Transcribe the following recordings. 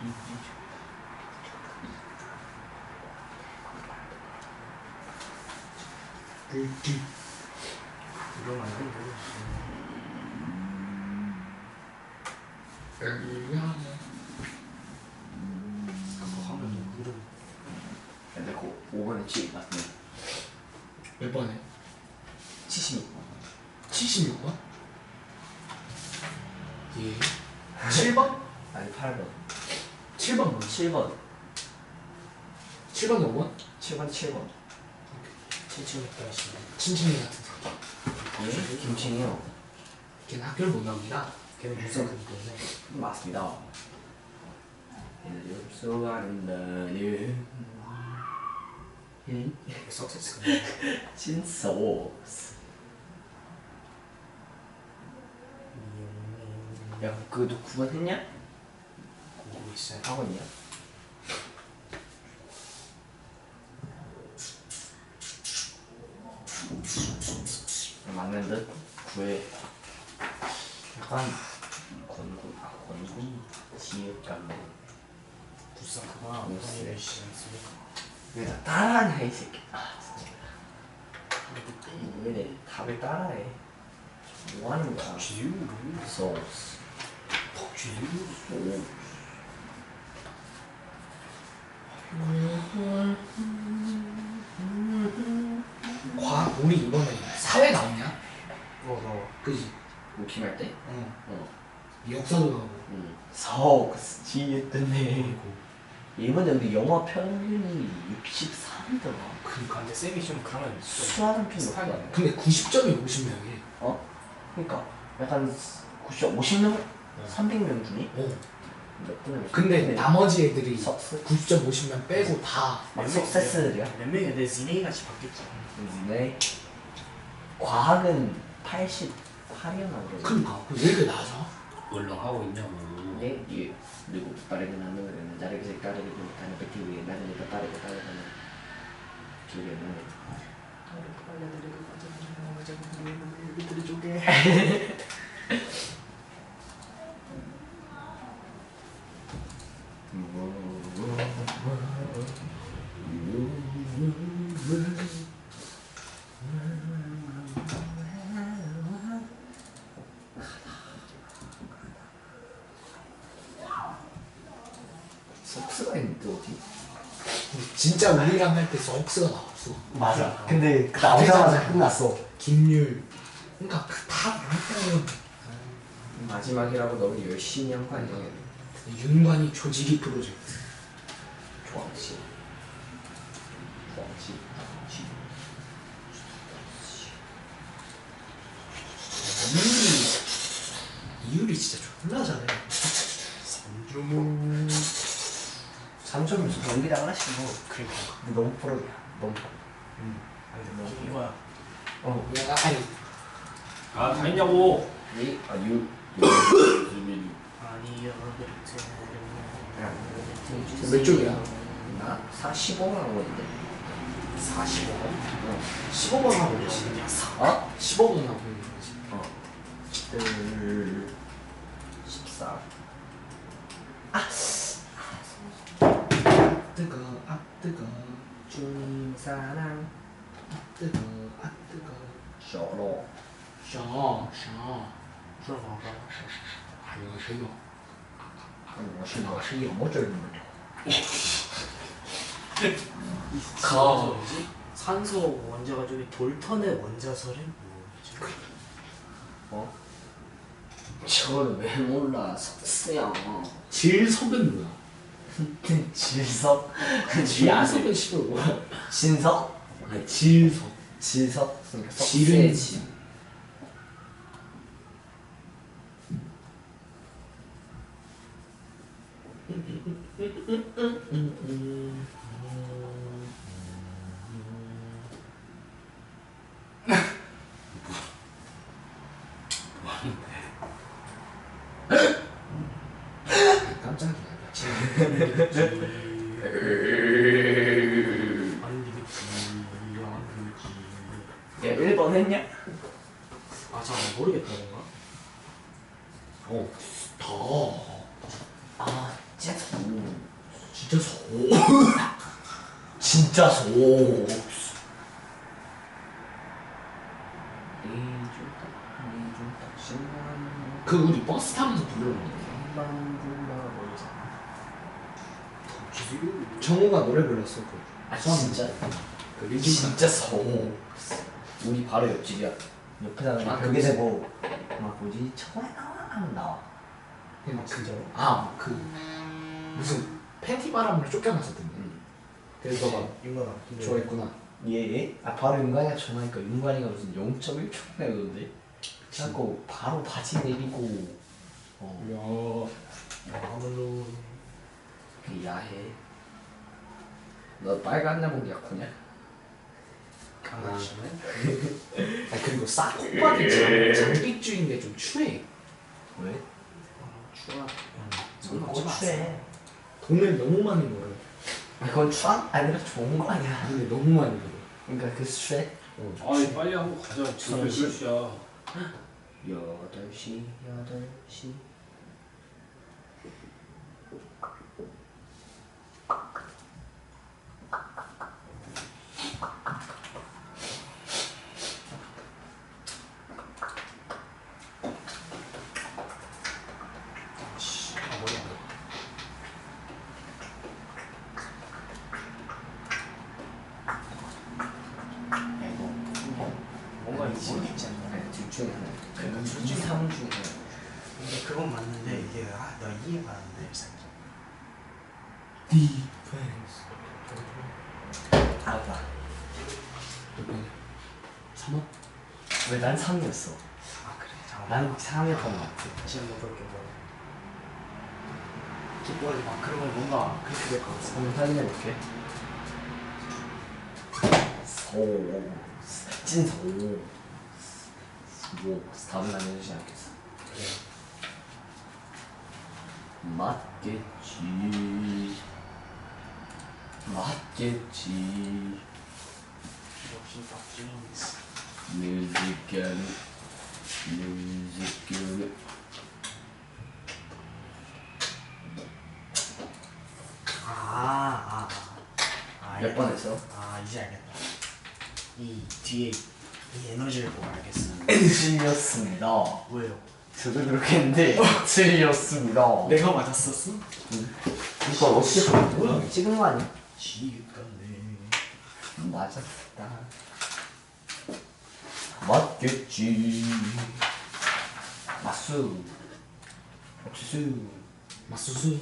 안 되면 그거 하면 또 그런 근데 그 5번에 7 맞네 몇 번에? 76번 76번? 예 7번? 아니 8번 7번 뭐? 7번. 7번 5번? 7번. 7번 칭칭했다 하시네 친친이 같은 새끼 예? 김칭이요? 걔는 학교를 못 나옵니다. 걔는 무슨 그 때문에. 맞습니다. 흡수하는 너는 응? 석세스가 진소스 야 그도 9번 했냐? 공부 있어요. 학원이야? 맞는 듯? 9회 약간 권군 아 권군 지역감 부사크가 무슨 무슨 열심히 했으니까. 왜 따라하냐 이 새끼. 아 진짜. 왜 답을 따라해? 뭐 하는 거야? 쥐유 소스. 쥐유 오 과학 우리 이번에 사회 나오냐? 어너 그지? 오핑할 때? 어. 어. 역사도 나오고. 응 소스 지였더네 이번에 우리 영어 평균이 63이더라. 그니까 근데 쌤이 좀 그러면 좀 수학은 좀 높아. 근데 90점이 50명이 어? 그니까 약간 90, 50명? 300명 중에? 분을 근데 나머지 애들이 석스? 90점 50명 빼고 다 막 석세스들이야? 몇 명이 내 지네이 같이 바뀌었지. 네 과학은 88이었나 그러지? 그니까 왜 이렇게 낮아? 얼렁하고 있냐고. 네, 예. 그리고 빠르게 나는 거는 나르게 색깔을 못하는 배 위에 나르니까 빠르게 따라가는 기억이 안 나네 석스가 있는데 어디? 진짜 우리랑 할때 석스가 나왔어 맞아. 근데 그 나오자마자 끝났어. 김율 그니까 그다 나올 때는 마지막이라고 너무 열심히 한 거 아니야? 윤관이 조직이 프로젝트 좋아지 좋아지 이율이 이율이 진짜 존나 잘해 3점에서 경기당 하나씩 뭐. 그니까 근데 너무 프로야. 너무. 아니 근데 이거야 어, 내가 아니 아다 했냐고 이, 아, 유, 유, 아니요 몇 쪽이야? 나 45만 원인데. 45번? 어. 15번 하고 있지 어? 15번 하고 있는 거지 어. 14. 뜨거 아 뜨거 주님 사랑, 뜨거 아 뜨거 小肉。 샤샤 说好吧还有谁有我是我是有么准的。 산소 뭐지? 산소 원자가 저기 돌턴의 원자설은 뭐지? 어? 저걸 왜 몰라, 석스야. 질석은 뭐야? 질석? 질석은 씨발 뭐야? 진석? 아 질석 질석? 그러니까 질은 석쇠의 질. 깜짝이 야 1번 했냐? 아, 잘 모르겠다, 뭔가. 어, 다. 아 진짜 진짜 소. 진짜 소. 그 우리 버스 타면서 불렀는데. 정우가 노래 불렀어. 그. 아, 진짜. 그 진짜 소. 우리 바로 옆집이야 옆에다가 아, 그게. 되고 막 뭐지 처음에 나와 하면 나와. 그냥 진짜로. 아 그 무슨 팬티 바람으로 쫓겨났었던데. 응. 그래서 너가 윤건아 좋아했구나. 예, 예? 아 바로 윤관이가 전화하니까 윤관이가 무슨 0.1초 내던데 자꾸 바로 바지 내리고 어 야. 아무로 그 야해 너 빨간 나무 약혼이야? 강아지네 아 그리고 싸코바디 장비주인데 좀 추해. 왜? 추가 뭘 고추해. 돈을 너무 많이 벌어. 아, 그건 추한 아니라 좋은 거 아니야. 돈을 너무 많이 벌어. 그러니까 그 수에 아이 빨리 하고 가자. 지금 몇 서른 시야. 여덟 시 여덟 시 씨 아, 머리 안 돼. 뭔가 이거 모르겠지 않나 아니 둘 중에 하나 그러니까 둘이 중에 삼 중에 하나 근데 그건 맞는데 이게 아, 나 이해가 안돼 살짝 알았다 삼원? 왜난 3이었어? 아 그래. 잠깐만. 난 3이었던 거 같아. 다시 한번 볼게 뭐. 기뻐하지 마 그러면 뭔가 그렇게 될것 같아. 한번 확인해 볼게 소 찐소 뭐 답은 알려주지 않겠어? 맞겠지. 맞겠지. 역시 박준영 뮤지컬 뮤지컬. 아아 아, 몇 번 했어? 아 이제 알겠다 이 뒤에 이 에너지를 보고 알겠어 틀렸습니다. 왜요? 저도 그렇게 했는데 틀렸습니다. 내가 맞았었어? 이거 어떻게 뭐야? 찍은 거 아니야? 지갑네. 맞았다. 맞겠지. 맞수. 옥수수. 맞수수.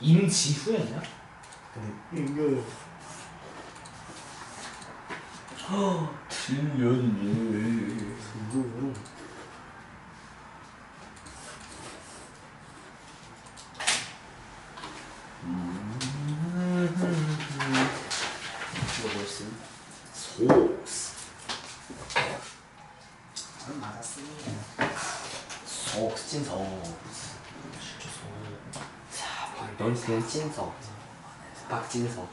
임지후였냐? 근데 이거 맞았으니 소스 찐소스 자 박넌스는 찐소 박찐소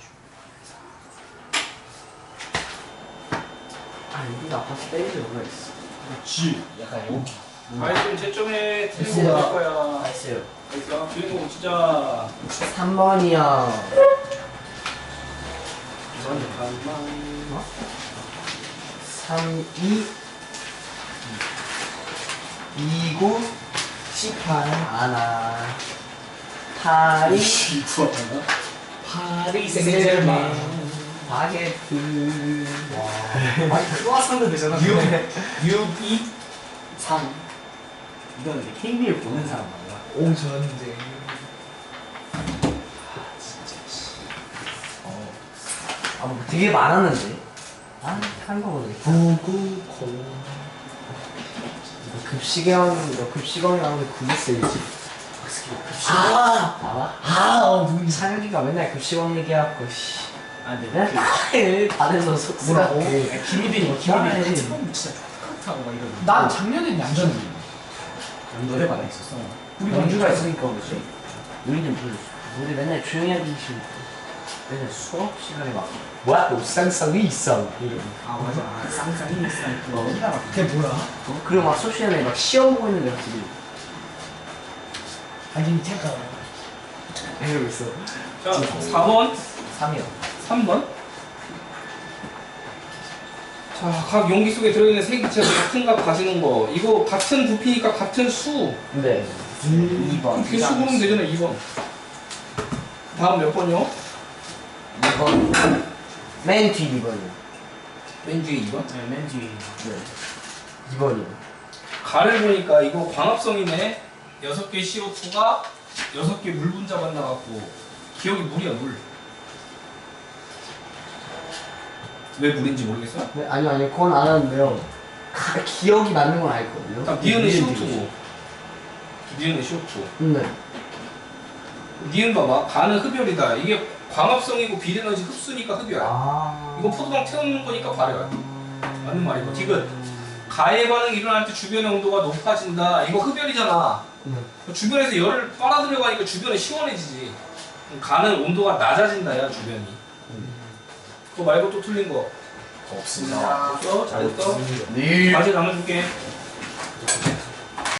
아 여기 아파트 때리는 뭐가 있어. 그렇지. 약간 여기 아이템 채점해 틀린 됐어요. 거할 거야. 알았어요. 알겠어? 주인공 진짜 3번이야. 잠깐만 3, 2 2, 9 18 아나. 8이 이구하다가 파리 생제르맹 바게트 아니 크로아상도 되잖아. 6 6 2 3 이건 근데 KBL 보는 사람 말이야 오전쟁. 아, 뭐 되게 많았는데. 아, 한거 모르겠 990. 급식왕, 너 급식왕이 나오는데 그게 세지. 아! 봐봐. 아, 어, 눈. 사연이가 맨날 급식왕 얘기하고, 씨. 아 맨날 너 속, 뭐라고? 그, 김희빈이 뭐. 김희빈이 처음 진짜 똑같다고 막 이러던데 난 작년에 얌전히. 노래방 있었어 우리 연주가 있으니까 그렇지. 우리는 그, 우리 맨날 조용히 하기 싫고. 맨날 수업 시간에 막, 뭐야, 또 쌍쌍이 있어. 이러고. 아 맞아 아, 쌍쌍이 있어 막 그게 뭐야? 어? 그리고 막 수업 시간에 막 시험 보고 있는 애들이 아니, 잠깐. 이러고 있어. 자 4번 3이요 3번. 자, 각 용기 속에 들어있는 세 기체가 같은 값 가지는 거. 이거 같은 부피니까 같은 수. 네 2번 그수 부르면 되잖아, 2번. 다음 몇 번이요? 2번 맨 뒤 2번이요 맨 뒤에 2번. 네, 맨 뒤에. 네 2번이요 가를 보니까 이거 광합성이네. 6개 CO2가 6개 물 분자 만나갖고 기억이 물이야, 물. 왜 물인지 모르겠어? 네, 아니요 아니요 그건 안 하는데요 가, 기억이 맞는 건 알거든요 그러니까 니은은 CO2고. 니은은 CO2. 네 니은 봐봐. 가는 흡열이다. 이게 광합성이고 비에너지 흡수니까 흡열. 아 이거 포도당 태우는 거니까 발열. 맞는 말이고. 디귿. 가해 반응이 일어날 때 주변의 온도가 높아진다. 이거 흡열이잖아. 네. 주변에서 열을 빨아들여가니까 주변이 시원해지지. 가는 온도가 낮아진다야 주변이. 그거 말고 또 틀린 거. 없습니다 없어? 잘했어? 네 과제 남아줄게.